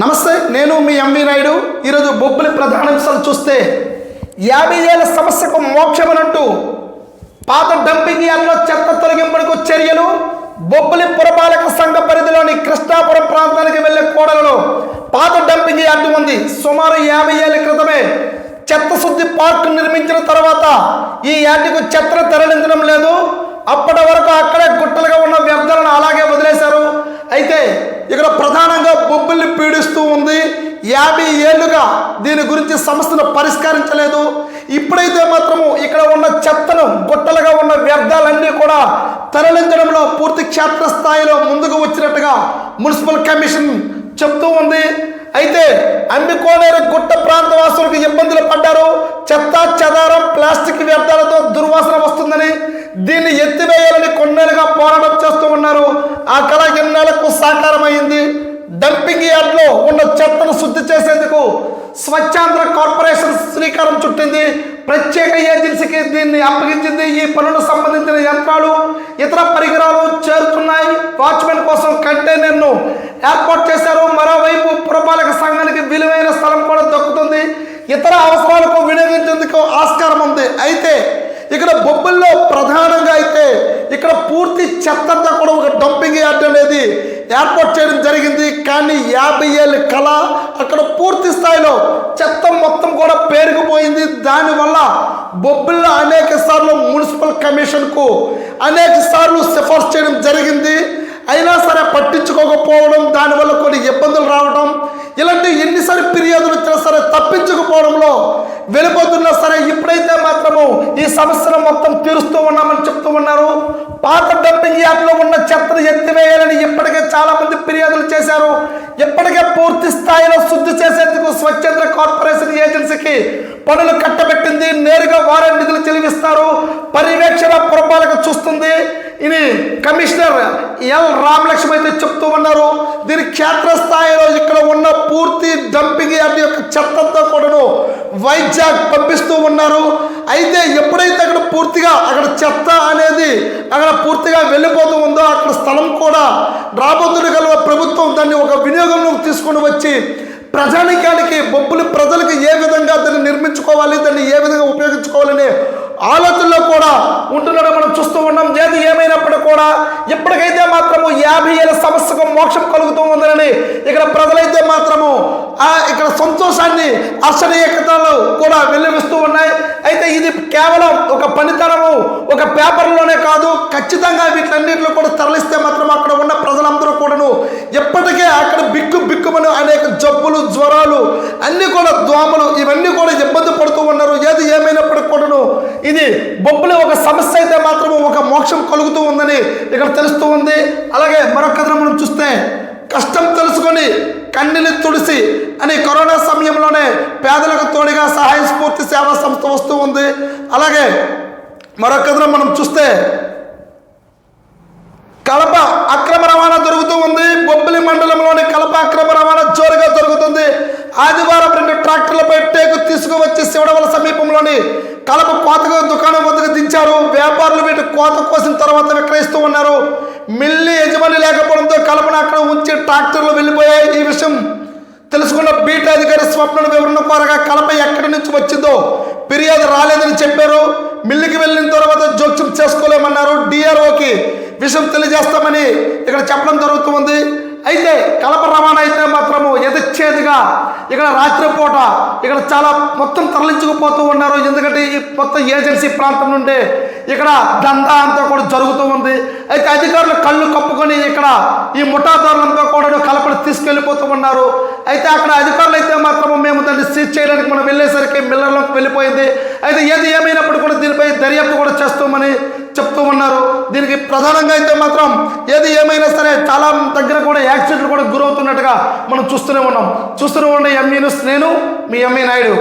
నమస్తే నేను మీ ఎంవి నాయుడు. ఈరోజు బొబ్బులి ప్రధానాంశాలు చూస్తే యాభై ఏళ్ళ సమస్యకు మోక్షమనంటూ పాత డంపింగ్ యార్డ్లో చెత్త తొలగింపులకు చర్యలు బొబ్బిలి పురపాలక సంఘ పరిధిలోని కృష్ణాపురం ప్రాంతానికి వెళ్ళే కోడలలో పాత డంపింగ్ యార్డు ఉంది. సుమారు యాభై ఏళ్ళ క్రితమే చెత్త శుద్ధి పార్క్ నిర్మించిన తర్వాత ఈ యార్డుకు చెత్తను తరలించడం లేదు. అప్పటి వరకు అక్కడే గుట్టలుగా ఉన్న వ్యర్థాలను అలాగే వదిలేశారు అయితే ఇక్కడ ప్రధానంగా బొబ్బిల్ని పీడిస్తూ ఉంది యాభై ఏళ్ళుగా దీని గురించి సమస్యను పరిష్కరించలేదు. ఇప్పుడైతే మాత్రము ఇక్కడ ఉన్న చెత్తను గుట్టలుగా ఉన్న వ్యర్థాలన్నీ కూడా తరలించడంలో పూర్తి క్షేత్రస్థాయిలో ముందుకు వచ్చినట్టుగా మున్సిపల్ కమిషన్ చెప్తూ ఉంది. అయితే అంబికోనేరు గుట్ట ప్రాంత వాసులకు ఇబ్బందులు పడ్డారు. చెత్త చెదారం ప్లాస్టిక్ వ్యర్థాలతో దుర్వాసన వస్తుందని దీన్ని ఎత్తివేయాలని కొన్నేళ్ళుగా పోరాటం చేస్తూ ఉన్నారు. ఆ కళ ఎన్నేళ్ళకు సాకారమైంది డంపింగ్ యార్డ్లో ఉన్న చెత్తను శుద్ధి చేసేందుకు స్వచ్ఛాంధ్ర కార్పొరేషన్ శ్రీకారం చుట్టింది. ప్రత్యేక ఏజెన్సీకి దీన్ని అప్పగించింది. ఈ పనులకు సంబంధించిన యంత్రాలు ఇతర పరికరాలు చేరుతున్నాయి. వాచ్మెన్ కోసం కంటైనర్ను ఏర్పాటు చేశారు. మరోవైపు పురపాలక సంఘానికి విలువైన స్థలం కూడా దక్కుతుంది. ఇతర అవసరాలకు వినియోగించేందుకు ఆస్కారం ఉంది. అయితే ఇక్కడ బొబ్బుల్లో ప్రధానంగా అయితే ఇక్కడ పూర్తి చెత్తంతా కూడా ఒక డంపింగ్ యార్డ్ అనేది ఏర్పాటు చేయడం జరిగింది. కానీ యాభై ఏళ్ళ కళ అక్కడ పూర్తి స్థాయిలో చెత్త మొత్తం కూడా పేరుకుపోయింది. దానివల్ల బొబ్బిల్లో అనేక సార్లు మున్సిపల్ కమిషన్కు అనేక సార్లు సిఫార్సు చేయడం జరిగింది. అయినా సరే పట్టించుకోకపోవడం దానివల్ల కొన్ని ఇబ్బందులు రావడం ఇలాంటి ఎన్నిసార్లు ఫిర్యాదులు వచ్చినా సరే తప్పించకపోవడంలో వెళ్ళిపోతున్నా సరే ఈ సంవత్సరం మొత్తం తీరుస్తూ ఉన్నామని చెప్తూ ఉన్నారు. పాత డంపింగ్ యార్డ్లో ఉన్న చెత్తను ఎత్తివేయాలని ఇప్పటికే చాలా మంది ఫిర్యాదులు చేశారు. ఇప్పటికే పూర్తి స్థాయిలో శుద్ధి చేసేందుకు స్వచ్ఛంద కార్పొరేషన్ ఏజెన్సీకి పనులు కట్టబెట్టింది. నేరుగా వారే నిధులు చెల్లిస్తారు. పర్యవేక్షణ పురపాలక ఇది కమిషనర్ ఎల్ రామలక్ష్మి అయితే చెప్తూ ఉన్నారు దీని క్షేత్రస్థాయిలో ఇక్కడ ఉన్న పూర్తి డంపింగ్ యార్డ్ యొక్క చెత్తంతో కూడాను వైజాగ్ పంపిస్తూ ఉన్నారు. అయితే ఎప్పుడైతే అక్కడ పూర్తిగా అక్కడ చెత్త అనేది అక్కడ పూర్తిగా వెళ్ళిపోతూ ఉందో అక్కడ స్థలం కూడా రాబోతున్న గల ప్రభుత్వం దాన్ని ఒక వినియోగంలోకి తీసుకొని వచ్చి ప్రజానికానికి బొబ్బులు ప్రజలకు ఏ విధంగా దాన్ని నిర్మించుకోవాలి దాన్ని ఏ విధంగా ఉపయోగించుకోవాలనే ఆలోచనలో కూడా ఉంటున్నాడు మనం చూస్తూ ఉన్నాం. ఏది ఏమైనప్పటికీ కూడా ఇప్పటికైతే మాత్రము యాభై ఏళ్ళ సమస్యకు మోక్షం కలుగుతూ ఉందని ఇక్కడ ప్రజలైతే మాత్రము ఆ ఇక్కడ సంతోషాన్ని ఆశ్చర్యకతలు కూడా వెల్లువిస్తూ ఉన్నాయి. అయితే ఇది కేవలం ఒక పనితనము ఒక పేపర్లోనే కాదు ఖచ్చితంగా వీటన్నిటిలో కూడా తరలిస్తే మాత్రం అక్కడ ఉన్న ప్రజలందరూ కూడాను ఎప్పటికే అక్కడ బిక్కు బిక్కుమను అనేక జబ్బులు జ్వరాలు అన్నీ కూడా దోమలు ఇవన్నీ కూడా ఇబ్బంది పడుతూ ఉన్నారు ఏది ఏమైనప్పటికీ కూడాను ఇది బొబ్బులు ఒక సమస్య అయితే మాత్రం ఒక మోక్షం కలుగుతూ ఉందని ఇక్కడ తెలుస్తూ ఉంది. అలాగే మరొక కథను మనం చూస్తే కష్టం తెలుసుకొని కన్నీళ్ళు తుడిసి అని కరోనా సమయంలోనే పేదలకు తోడుగా సహాయ స్ఫూర్తి సేవా సంస్థ వస్తూ ఉంది. అలాగే మరొక కథను మనం చూస్తే కలప అక్రమ రవాణా జరుగుతూ ఉంది. బొబ్బిలి మండలంలోని కలప అక్రమ రవాణా జోరుగా దొరుకుతుంది ఆదివారం రెండు ట్రాక్టర్లపై టేకు తీసుకువచ్చి శివడవల సమీపంలోని కలప కోతగా దుకాణం వద్దకు దించారు. వ్యాపారులు వీటి కోత కోసిన తర్వాత విక్రయిస్తూ ఉన్నారు. మిల్లి యజమాని లేకపోవడంతో కలపను అక్కడ ఉంచి ట్రాక్టర్లు వెళ్ళిపోయాయి. ఈ విషయం తెలుసుకున్న బీట్ అధికారి స్వప్నను వివరణ కోరగా కలప ఎక్కడి నుంచి వచ్చిందో ఫిర్యాదు రాలేదని చెప్పారు. మిల్లుకి వెళ్ళిన తర్వాత జోక్యం చేసుకోలేమన్నారు. డిఆర్ఓకి విషయం తెలియజేస్తామని ఇక్కడ చెప్పడం జరుగుతుంది అయితే కలప రవాణా అయితే మాత్రము లేదుగా. ఇక్కడ రాత్రిపూట ఇక్కడ చాలా మొత్తం తరలించుకుపోతూ ఉన్నారు. ఎందుకంటే ఈ మొత్తం ఏజెన్సీ ప్రాంతం నుండి ఇక్కడ దందా అంతా కూడా జరుగుతూ ఉంది. అయితే అధికారులు కళ్ళు కప్పుకొని ఇక్కడ ఈ ముఠాదారులంతా కూడా కలపని తీసుకెళ్ళిపోతూ ఉన్నారు. అయితే అక్కడ అధికారులు అయితే మాత్రం మేము దాన్ని సీజ్ చేయడానికి మనం వెళ్ళేసరికి మిల్లర్లోకి వెళ్ళిపోయింది. అయితే ఏది ఏమైనప్పుడు కూడా దీనిపై దర్యాప్తు కూడా చేస్తామని చెప్తూ ఉన్నారు దీనికి ప్రధానంగా అయితే మాత్రం ఏది ఏమైనా సరే చాలా దగ్గర కూడా యాక్సిడెంట్లు కూడా గురవుతున్నట్టుగా మనం చూస్తూనే ఉన్నాం. చూస్తూనే ఉండే ఎంఈను నేను మీ ఎంఈ నాయుడు.